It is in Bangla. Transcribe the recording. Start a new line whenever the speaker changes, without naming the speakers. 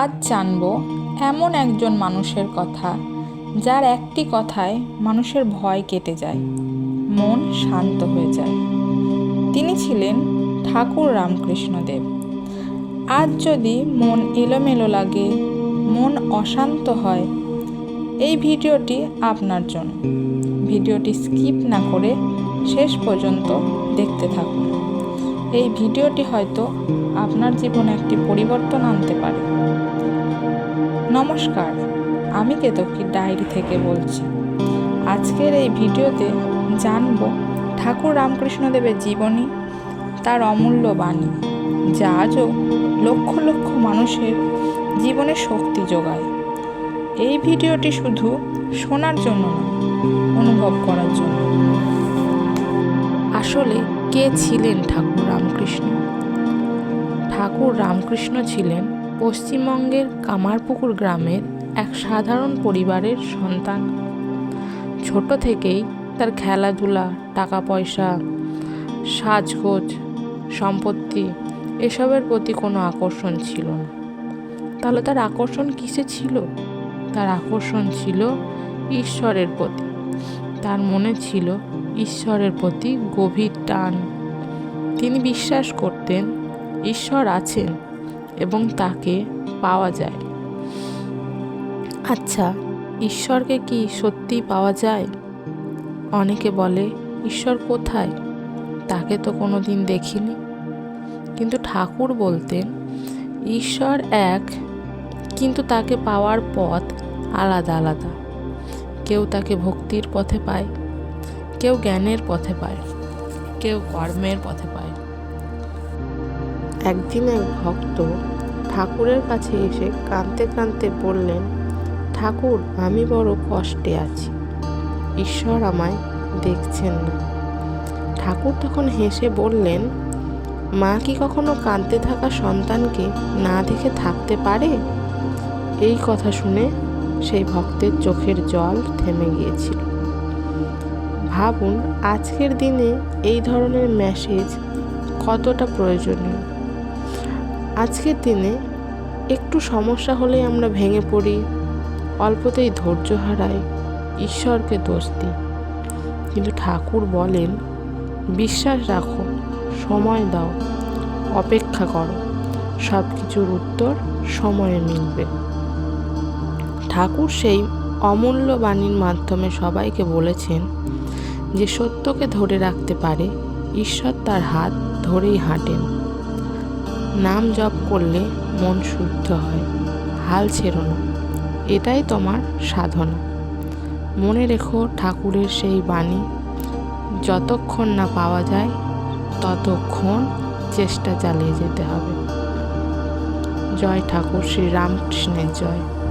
আজ জানব এমন একজন মানুষের কথা, যার একটি কথায় মানুষের ভয় কেটে যায়, মন শান্ত হয়ে যায়। তিনি ছিলেন ঠাকুর রামকৃষ্ণদেব। আজ যদি মন এলোমেলো লাগে, মন অশান্ত হয়, এই ভিডিওটি আপনার জন্য। ভিডিওটি স্কিপ না করে শেষ পর্যন্ত দেখতে থাকুন। এই ভিডিওটি হয়তো আপনার জীবনে একটি পরিবর্তন আনতে পারে। নমস্কার, আমি কেতকী ডায়েরি থেকে বলছি। আজকের এই ভিডিওতে জানব ঠাকুর রামকৃষ্ণদেবের জীবনী, তার অমূল্য বাণী, যা আজও লক্ষ লক্ষ মানুষের জীবনে শক্তি যোগায়। এই ভিডিওটি শুধু শোনার জন্য নয়, অনুভব করার জন্য। আসলে কে ছিলেন ঠাকুর রামকৃষ্ণ? ঠাকুর রামকৃষ্ণ ছিলেন পশ্চিমবঙ্গের কামারপুকুর গ্রামের এক সাধারণ পরিবারের সন্তান। ছোট থেকেই তার খেলাধুলা টাকা পয়সা সাজগোজ, সম্পত্তি এসবের প্রতি কোনো আকর্ষণ ছিল না। তাহলে তার আকর্ষণ কিসে ছিল? তার আকর্ষণ ছিল ঈশ্বরের প্রতি। তার মনে ছিল ঈশ্বরের প্রতি গভীর টান। তিনি বিশ্বাস করতেন, ঈশ্বর আছেন এবং তাকে পাওয়া যায়। আচ্ছা ঈশ্বরকে কি সত্যি পাওয়া যায়? অনেকে বলে, ঈশ্বর কোথায়? তাকে তো কোনো দিন দেখিনি। কিন্তু ঠাকুর বলতেন, ঈশ্বর এক, কিন্তু তাকে পাওয়ার পথ আলাদা আলাদা। কেউ তাকে ভক্তির পথে পায় কেউ জ্ঞানের পথে পায়, কেউ কর্মের পথে পায়।
একদিন এক ভক্ত ঠাকুরের কাছে এসে কাঁদতে কাঁদতে বললেন, ঠাকুর, আমি বড় কষ্টে আছি। ঈশ্বর আমায় দেখছেন না। ঠাকুর তখন হেসে বললেন, মা কি কখনো কাঁদতে থাকা সন্তানকে না দেখে থাকতে পারে? এই কথা শুনে সেই ভক্তের চোখের জল থেমে গিয়েছিল। ভাবুন আজকের দিনে এই ধরনের মেসেজ কতটা প্রয়োজনীয়। আজকের দিনে একটু সমস্যা হলেই আমরা ভেঙে পড়ি, অল্পতেই ধৈর্য হারাই, ঈশ্বরকে দোষ দিই। কিন্তু ঠাকুর বলেন, বিশ্বাস রাখো, সময় দাও, অপেক্ষা করো সব কিছুর উত্তর সময়ে মিলবে। ঠাকুর সেই অমূল্য বাণীর মাধ্যমে সবাইকে বলেছেন যে সত্যকে ধরে রাখতে পারে, ঈশ্বর তার হাত ধরেই হাঁটেন। নাম জপ করলে মন শুদ্ধ হয়, হাল ছেড়ো না। এটাই তোমার সাধনা। মনে রেখো ঠাকুরের সেই বাণী, যতক্ষণ না পাওয়া যায়, ততক্ষণ চেষ্টা চালিয়ে যেতে হবে। জয় ঠাকুর শ্রী রামকৃষ্ণের জয়।